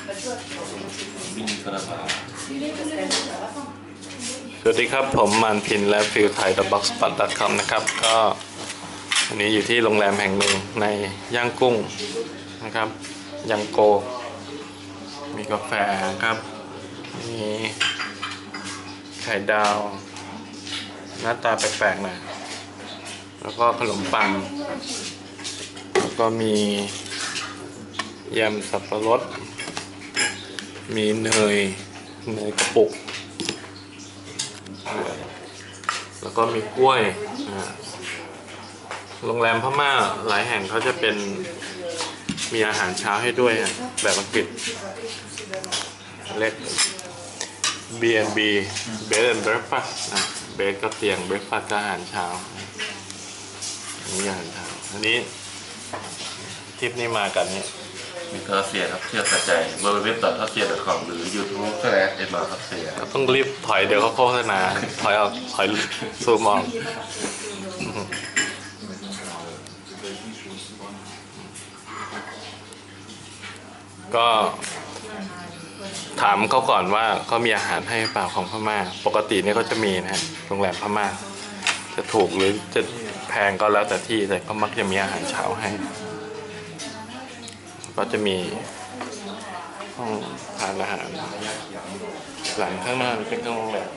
สวัสดีครับผมมันพินและฟิลไทย t h e b o x s p o t c o m นะครับ ก็วันนี้อยู่ที่โรงแรมแห่งหนึ่งในย่างกุ้งนะครับยังโก มีกาแฟครับ มีไข่ดาว หน้าตาแปลกๆหน่อยแล้วก็ขนมปัง แล้วก็มียำสับปะรด มีเนยเนยกระปุก แล้วก็มีกล้วยโรงแรมพม่าหลายแห่งเขาจะเป็นมีอาหารเช้าให้ด้วยแบบอังกฤษเล็ก B&B Bed and Breakfast นะเบสก็เตียง Breakfast ก็อาหารเช้าอันนี้อาหารเช้าอันนี้ทริปนี้มากันเนี่ย มีคาราเซียครับเที่ยวสะใจเว็บดอททัสเซียดอทคอมหรือ YouTube แสลเอ็มอาร์ทัสเซียเราต้องรีบถอยเดี๋ยวเขาโฆษณาถอยออกถอยซูมออกก็ถามเขาก่อนว่าเขามีอาหารให้เปล่าของพม่า ปกติเนี่ยเขาจะมีนะฮะโรงแรมพม่า จะถูกหรือจะแพงก็แล้วแต่ที่แต่ก็มักจะมีอาหารเช้าให้ ก็จะมีห้องทานอาหาร หลังข้างหน้าเป็นห้องโรงแบบ